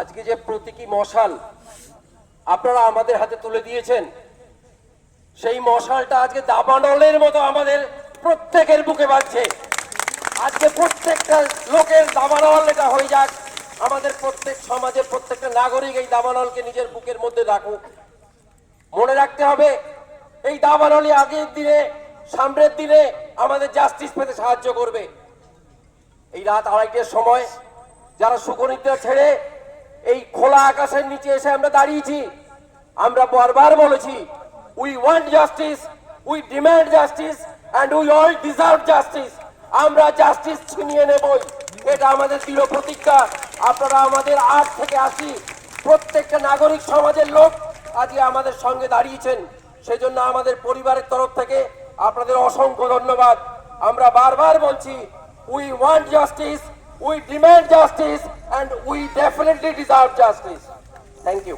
আজকে যে প্রতীকী মশাল আপনারা আমাদের হাতে তুলে দিয়েছেন, সেই মশালটা আজকে দাবানলের মতো আমাদের প্রত্যেকের বুকে বাজছে। আজকে প্রত্যেকটা লোকের দাবানল এটা হয়ে যাক। আমাদের প্রত্যেক সমাজের প্রত্যেকটা নাগরিক এই দাবানলকে নিজের বুকের মধ্যে রাখুক। মনে রাখতে হবে, এই দাবানলই আগের দিনে সামনের দিনে আমাদের জাস্টিস পেতে সাহায্য করবে। এই রাত আড়াইটের সময় যারা সুকনিদ্রা ছেড়ে এই খোলা আকাশের নিচে এসে আমরা দাঁড়িয়েছি, আমরা বারবার বলেছি we want justice we demand justice and we all deserve justice আমরা জাস্টিস ছিনিয়ে নেবই। এটা আমাদের দৃঢ় প্রতিজ্ঞা। আপনারা আমাদের আট থেকে আসি প্রত্যেকটা নাগরিক সমাজের লোক আজকে আমাদের সঙ্গে দাঁড়িয়েছেন। সেজন্য আমাদের পরিবারের তরফ থেকে আপনাদের অসংখ্য ধন্যবাদ। আমরা বারবার বলছি we want justice we demand justice and we definitely deserve justice thank you